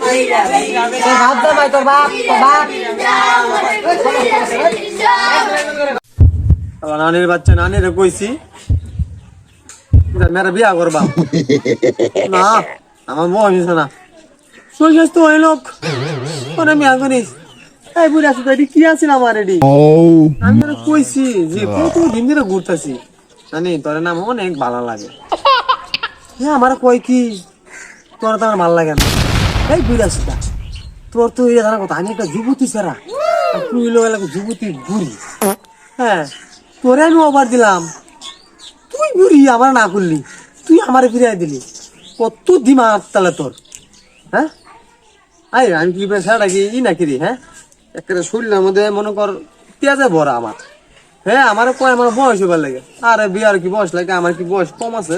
তোর ভাত দে ভাই তোর বাপ তোর বাপ। আবার নানির বাচ্চা নানিরে কইছি মেরা বিয়া করবা। না আমার না। এই বুড়ি এটি কি আছে আমার এটি? আমি কইছি যে কত দিন ধরে ঘুরতেছি। জানি তোর নাম অনেক ভালো লাগে। হ্যাঁ আমার কই কি? তোর তো আমার ভালো লাগে না। এই বুড়ি আছে তোর তো কথা, আমি একটা যুবতী ছাড়া। তুই লোক এলাকা যুবতী বুড়ি। হ্যাঁ তোরে আমি অবার দিলাম। তুই বুড়ি, আমার না করলি। তুই আমারে ফিরিয়ে দিলি। কত দিমাগ তাহলে তোর। হ্যাঁ? আই আমি কি পেশাটা কি ই নাকি রে হ্যাঁ? একটা শরীরের মধ্যে মনে কর পেঁয়াজে ভরা আমার। হ্যাঁ আমার কয়, আমার বয়স হবার লাগে। আরে বিয়ার কি বয়স লাগে? আমার কি বয়স কম আছে?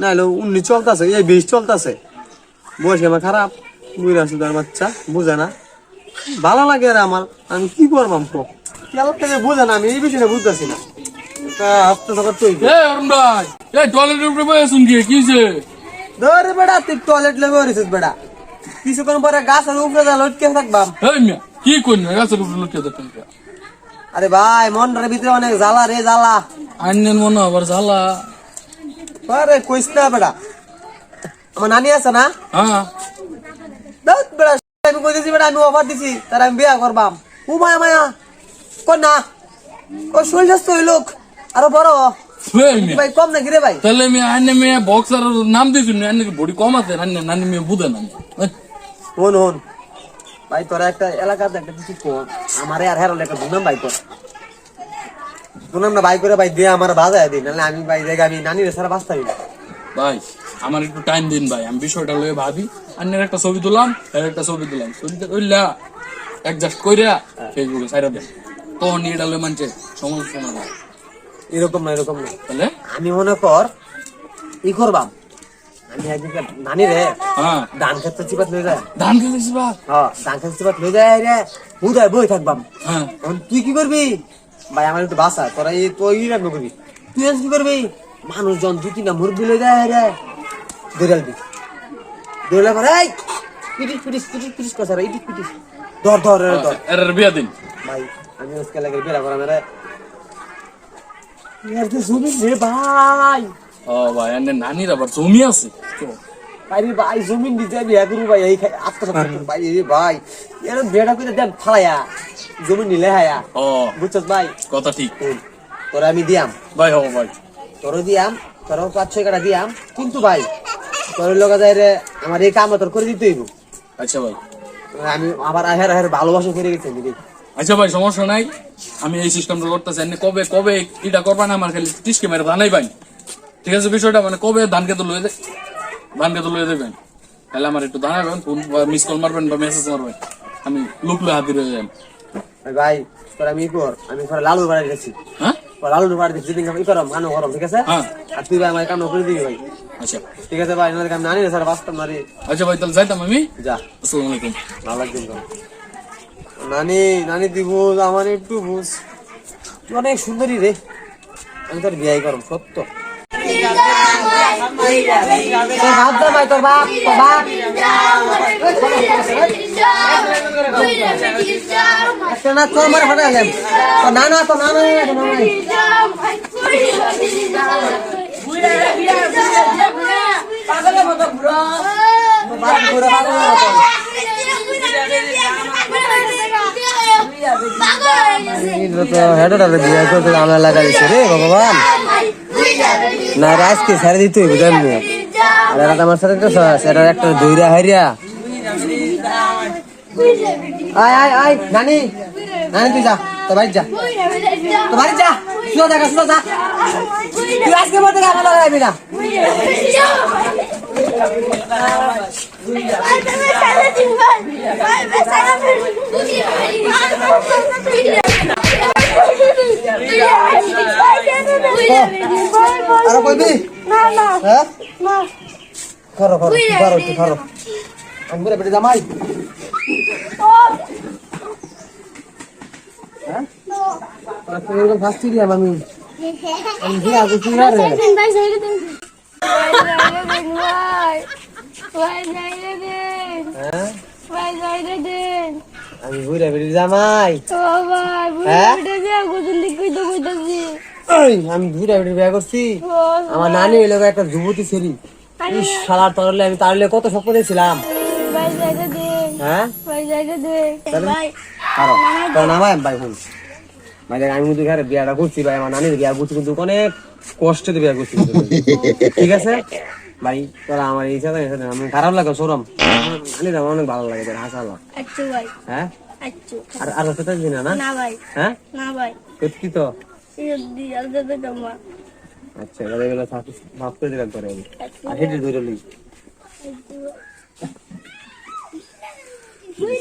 না হলে উনিশ চলতেছে, এই বিশ চলতেছে। বয়স কি আমার খারাপ বুঝে আসছে তার বাচ্চা বুঝে না। ভালো লাগে আর আমার আমি কি করবাম তো কেন থেকে বুঝে না আমি এই বিষয়টা বুঝতেছি না। তা হাফতে থাকার তুই এ অরুণ ভাই এই টয়লেটের উপরে বসে শুন কি? হইছে? ধরে বেড়া তুই টয়লেট লেগে রয়েছিস বেড়া কিছুক্ষণ পরে গাছের উপরে যা লটকে থাকবাম এই মিয়া কি করি না গাছের উপরে লুকিয়ে দেখেন আরে ভাই মনটার ভিতরে অনেক জ্বালা রে জ্বালা। আইনের মনে আবার জ্বালা। আরে কইস না বেড়া আমার নানি আছে না? হ্যাঁ। আমি কই দিছি বেড়া আমি অফার দিছি তার আমি বিয়া করবাম। ও মায়া মায়া কোন না। ও শরীর স্বাস্থ্য লোক আরও বড়। ভাই কম নাকি রে ভাই? তাহলে আইনে মেয়ে বক্সার নাম বডি কম আছে নানি নানি মেয়ে বুঝে না। হন হন ভাই তোরা একটা এলাকাতে একটা কিছু কর আমারে আর হেরালে একটা দুনাম ভাই কর। দুনাম না ভাই করে ভাই দিয়ে আমার বাজায় দিন নাহলে আমি ভাই দেখে আমি নানির সারা বাঁচতাম ভাই আমার একটু টাইম দিন ভাই আমি বিষয়টা লয়ে ভাবি। আন্নের একটা ছবি তুললাম এর একটা ছবি দিলাম ছবিটা কইলা অ্যাডজাস্ট কইরা ফেসবুকে সাইরা দেন। তখন এটা লয়ে মানছে সমস্যা না। এরকম না এরকম না। তাহলে? আমি মনে কর ই করবাম। আমি একদিকে নানি রে হ্যাঁ। ধান ক্ষেত্রে চিপাত লয়ে যায়। ধান খেতেছি বা হ্যাঁ ধান ক্ষেত্রে চিপাত লয়ে যায় রে বুঝায় বই থাকবাম। হ্যাঁ। তুই কি করবি? ভাই আমার একটু বাসা তোরা এই তুই রাখব করবি। তুই কি করবি? মানুষজন দুই তিনটা মুরগি লয়ে যায় রে। দৌড়ালবি দৌড়লে পরে এই পিটিস পিটিস পিটিস পিটিস করছে রে ইটিস পিটিস। ধর ধর রে ধর। এর বিয়া দিন। ভাই আমি আজকে লাগে বেড়া করা মেরে ইয়ার তো জমি রে ভাই। ও ভাই আন্নের নানির আবার জমি আছে। আরে ভাই জমিন দিতে আমি এক ভাই এই আত্মসাৎ ভাই রে ভাই এর বেড়া করে দেন ফালায়া। জমি নিলে হায়া। ও। বুঝছস ভাই? কথা ঠিক। তোরা আমি দিয়াম। ভাই হো ভাই। তোরও দিয়াম তোরও পাঁচ ছয় কাটা দিয়াম। কিন্তু ভাই তোর রে আমার এই কাম তোর করে দিতে হইব। আচ্ছা ভাই। আমি আবার আহের আহের ভালোবাসা করে গেছি আমি আচ্ছা ভাই সমস্যা নাই। আমি এই সিস্টেমটা করতেছি। এনে কবে কবে এটা করবা না আমার খালি টিসকে মেরে ধানাই ঠিক আছে বিষয়টা মানে কবে ধান খেতে লয়ে ধান খেতে লয়ে দেবেন। তাহলে আমার একটু জানাবেন ফোন মিস কল মারবেন বা মেসেজ মারবেন। আমি লুক লুয়ে হাত দিয়ে যাবেন ভাই, তোর আমি কর আমি পরে লালুর বাড়ি গেছি। হ্যাঁ? লালুর বাড়ি গেছি যেদিন ই করম ঠিক আছে? হ্যাঁ। আর তুই ভাই আমার কাম করে দিবি ভাই। আচ্ছা। ঠিক আছে ভাই নাহলে আমি নানি না স্যার বাঁচতাম না আচ্ছা ভাই তাহলে যাইতাম আমি? যা। আসসালামু আলাইকুম। ভালো লাগবে নানি নানি তুই আমার একটু বুঝ। তুই অনেক সুন্দরী রে। আমি তোর বিয়ে করম সত্য। তোর ভাত দে ভাই তোর বাপ তোর বাপ। না মারে তো না না তো না না তো না না বাপ ঘুরে পাগল হয়ে গেল। এটা তো হেডারে বিয়ে করতে ভগবান না আজকে ছেড়ে দিতে হইব জানি আমার সাথে তো সেটা একটা দইরা হারিয়া আয় আয় আয় নানি নানি তুই যা তো বাড়ি যা তো বাড়ি যা আরে কইবি হ্যাঁ খারো খারো খারো তুই খারো আমি বলে বেটে জামাই হ্যাঁ তো এরকম ফাঁসছি রে আমি আমি বিয়া করছি না রে হ্যাঁ ভাই দেন আমি বুড়া বেড়ি জামাই। ও ভাই হ্যাঁ? বিয়া করছেন দিক কইতে কইতাছি? আমি বুড়া বেড়ি বিয়ে করছি। আমার নানি হইল একটা যুবতী ছেড়ি শালার তরলে আমি তারলে কত স্বপ্ন দেখছিলাম। ভাই যাইতে দেন হ্যাঁ? ভাই দেন ভাই আরও তোর নামাই ভাই দেখ আমি কিন্তু ঘরে বিয়াটা করছি ভাই। আমার নানির বিয়া করছি কিন্তু অনেক কষ্টে বিয়া করছি। ঠিক আছে? ভাই তোরা আমার সাথে আমি খারাপ লাগে সরম আমার অনেক ভালো লাগে তোর হাসা লাগে। আচ্ছা ভাই। হ্যাঁ? আচ্ছা। আর আর থাকবি না ভাই। হ্যাঁ? না ভাই। সত্যি তো? আচ্ছা এবার এগুলো ভাব করে দিলাম তোরে আমি। আর হেঁটে ধরে লই। ওই?